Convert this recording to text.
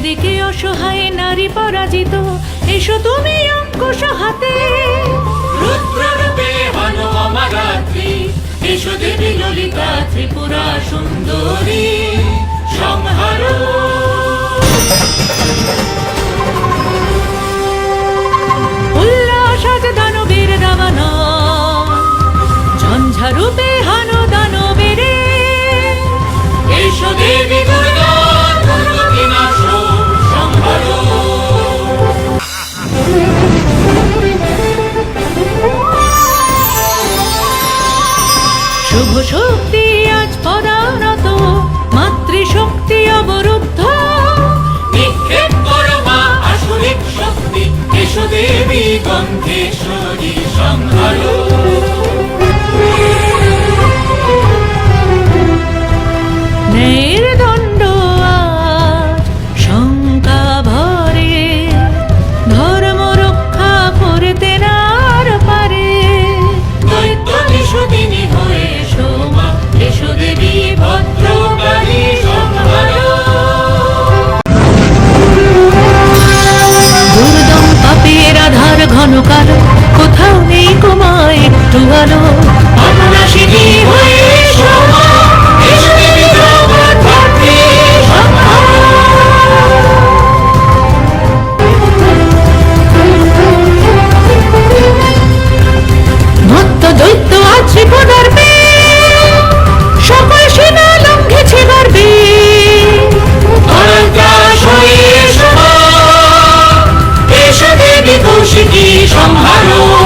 চারিদিকে অসহায় নারী পরাজিত এসো তুমি অঙ্কুশ হাতে। দেবী ললিতা ত্রিপুরা সুন্দরী সংহার। শুভ শক্তি আজ পদানত মাতৃশক্তি অবরুদ্ধ। নিক্ষেপ করো মা আসুরিক শক্তি এসো গন্ধেশ্বরী ঘন কালো কোথাও নেই কুমা একটু আলো হয়ে